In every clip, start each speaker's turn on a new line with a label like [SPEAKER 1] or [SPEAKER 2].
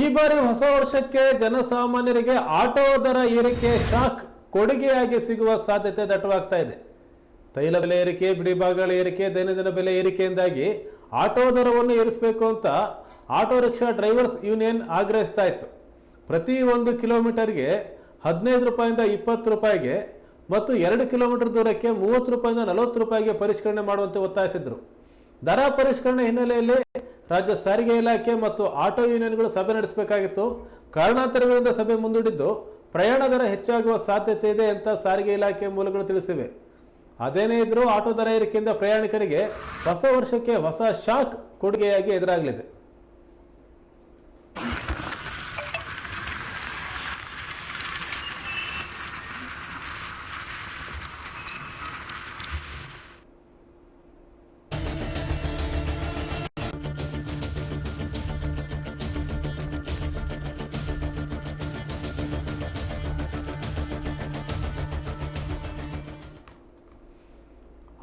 [SPEAKER 1] ಈ ಬಾರಿ ಹೊಸ ವರ್ಷಕ್ಕೆ ಜನಸಾಮಾನ್ಯರಿಗೆ ಆಟೋ ದರ ಏರಿಕೆ ಶಾಕ್ ಕೊಡುಗೆಯಾಗಿ ಸಿಗುವ ಸಾಧ್ಯತೆ ದಟ್ಟವಾಗ್ತಾ ಇದೆ. ತೈಲ ಬೆಲೆ ಏರಿಕೆ ಬಿಡಿಭಾಗಗಳ ಏರಿಕೆ, ದೈನಂದಿನ ಬೆಲೆ ಏರಿಕೆಯಿಂದಾಗಿ ಆಟೋ ದರವನ್ನು ಏರಿಸಬೇಕು ಅಂತ ಆಟೋ ರಿಕ್ಷಾ ಡ್ರೈವರ್ಸ್ ಯೂನಿಯನ್ ಆಗ್ರಹಿಸ್ತಾ ಇತ್ತು. ಪ್ರತಿ ಒಂದು ಕಿಲೋಮೀಟರ್ಗೆ ಹದಿನೈದು ರೂಪಾಯಿಂದ ಇಪ್ಪತ್ತು ರೂಪಾಯಿಗೆ ಮತ್ತು ಎರಡು ಕಿಲೋಮೀಟರ್ ದೂರಕ್ಕೆ ಮೂವತ್ತು ರೂಪಾಯಿಂದ ನಲವತ್ತು ರೂಪಾಯಿಗೆ ಪರಿಷ್ಕರಣೆ ಮಾಡುವಂತೆ ಒತ್ತಾಯಿಸಿದ್ರು. ದರ ಪರಿಷ್ಕರಣೆ ಹಿನ್ನೆಲೆಯಲ್ಲಿ ರಾಜ್ಯ ಸಾರಿಗೆ ಇಲಾಖೆ ಮತ್ತು ಆಟೋ ಯೂನಿಯನ್ಗಳು ಸಭೆ ನಡೆಸಬೇಕಾಗಿತ್ತು. ಕಾರಣಾಂತರಗಳಿಂದ ಸಭೆ ಮುಂದೂಡಿದ್ದು, ಪ್ರಯಾಣ ದರ ಹೆಚ್ಚಾಗುವ ಸಾಧ್ಯತೆ ಇದೆ ಅಂತ ಸಾರಿಗೆ ಇಲಾಖೆ ಮೂಲಗಳು ತಿಳಿಸಿವೆ. ಅದೇನೇ ಇದ್ರೂ ಆಟೋ ದರ ಏರಿಕೆಯಿಂದ ಪ್ರಯಾಣಿಕರಿಗೆ ಹೊಸ ವರ್ಷಕ್ಕೆ ಹೊಸ ಶಾಕ್ ಕೊಡುಗೆಯಾಗಿ ಎದುರಾಗಲಿದೆ.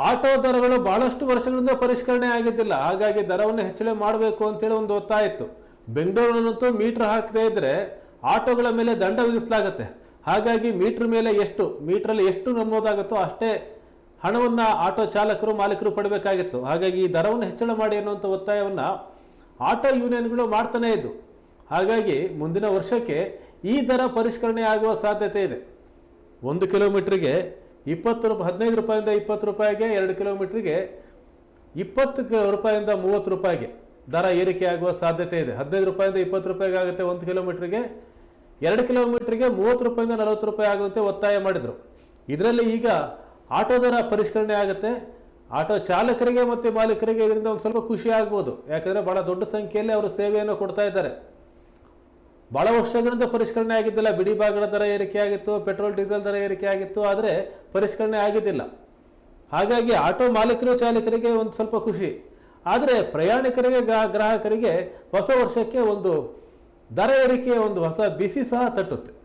[SPEAKER 1] ಆಟೋ ದರಗಳು ಬಹಳಷ್ಟು ವರ್ಷಗಳಿಂದ ಪರಿಷ್ಕರಣೆ ಆಗಿದ್ದಿಲ್ಲ. ಹಾಗಾಗಿ ದರವನ್ನು ಹೆಚ್ಚಳ ಮಾಡಬೇಕು ಅಂತೇಳಿ ಒಂದು ಒತ್ತಾಯ ಇತ್ತು ಬೆಂಗಳೂರಿನಂತೂ ಮೀಟರ್ ಹಾಕದೇ ಇದ್ರೆ ಆಟೋಗಳ ಮೇಲೆ ದಂಡ ವಿಧಿಸಲಾಗುತ್ತೆ. ಹಾಗಾಗಿ ಮೀಟರ್ ಮೇಲೆ ಎಷ್ಟು, ಮೀಟ್ರಲ್ಲಿ ಎಷ್ಟು ನಮೂದಾಗುತ್ತೋ ಅಷ್ಟೇ ಹಣವನ್ನು ಆಟೋ ಚಾಲಕರು, ಮಾಲೀಕರು ಪಡಬೇಕಾಗಿತ್ತು. ಹಾಗಾಗಿ ಈ ದರವನ್ನು ಹೆಚ್ಚಳ ಮಾಡಿ ಅನ್ನುವಂಥ ಒತ್ತಾಯವನ್ನು ಆಟೋ ಯೂನಿಯನ್ಗಳು ಮಾಡ್ತಾನೇ ಇದ್ದು. ಹಾಗಾಗಿ ಮುಂದಿನ ವರ್ಷಕ್ಕೆ ಈ ದರ ಪರಿಷ್ಕರಣೆ ಆಗುವ ಸಾಧ್ಯತೆ ಇದೆ. ಒಂದು ಕಿಲೋಮೀಟ್ರಿಗೆ ಇಪ್ಪತ್ತು ರೂಪಾಯಿ, ಹದಿನೈದು ರೂಪಾಯಿಂದ ಇಪ್ಪತ್ತು ರೂಪಾಯಿಗೆ ಎರಡು ಕಿಲೋಮೀಟ್ರಿಗೆ ಇಪ್ಪತ್ತು ರೂಪಾಯಿಂದ ಮೂವತ್ತು ರೂಪಾಯಿಗೆ ದರ ಏರಿಕೆ ಆಗುವ ಸಾಧ್ಯತೆ ಇದೆ. ಹದಿನೈದು ರೂಪಾಯಿಂದ ಇಪ್ಪತ್ತು ರೂಪಾಯಿಗೆ ಆಗುತ್ತೆ ಒಂದು ಕಿಲೋಮೀಟ್ರಿಗೆ. ಎರಡು ಕಿಲೋಮೀಟ್ರಿಗೆ ಮೂವತ್ತು ರೂಪಾಯಿಂದ ನಲವತ್ತು ರೂಪಾಯಿ ಆಗುವಂತೆ ಒತ್ತಾಯ ಮಾಡಿದರು. ಇದರಲ್ಲಿ ಈಗ ಆಟೋ ದರ ಪರಿಷ್ಕರಣೆ ಆಗುತ್ತೆ. ಆಟೋ ಚಾಲಕರಿಗೆ ಮತ್ತು ಮಾಲೀಕರಿಗೆ ಇದರಿಂದ ಒಂದು ಸ್ವಲ್ಪ ಖುಷಿ ಆಗ್ಬೋದು. ಯಾಕಂದರೆ ಭಾಳ ದೊಡ್ಡ ಸಂಖ್ಯೆಯಲ್ಲಿ ಅವರು ಸೇವೆಯನ್ನು ಕೊಡ್ತಾ ಇದ್ದಾರೆ. ಭಾಳ ವರ್ಷಗಳಿಂದ ಪರಿಷ್ಕರಣೆ ಆಗಿದ್ದಿಲ್ಲ, ಬಿಡಿ ಭಾಗಗಳ ದರ ಏರಿಕೆ ಆಗಿತ್ತು, ಪೆಟ್ರೋಲ್, ಡೀಸೆಲ್ ದರ ಏರಿಕೆ ಆಗಿತ್ತು, ಆದರೆ ಪರಿಷ್ಕರಣೆ ಆಗಿದ್ದಿಲ್ಲ. ಹಾಗಾಗಿ ಆಟೋ ಮಾಲೀಕರು ಚಾಲಕರಿಗೆ ಒಂದು ಸ್ವಲ್ಪ ಖುಷಿ. ಆದರೆ ಪ್ರಯಾಣಿಕರಿಗೆ, ಗ್ರಾ- ಗ್ರಾಹಕರಿಗೆ ಹೊಸ ವರ್ಷಕ್ಕೆ ಒಂದು ದರ ಏರಿಕೆಯ ಒಂದು ಹೊಸ ಬಿಸಿ ಸಹ ತಟ್ಟುತ್ತೆ.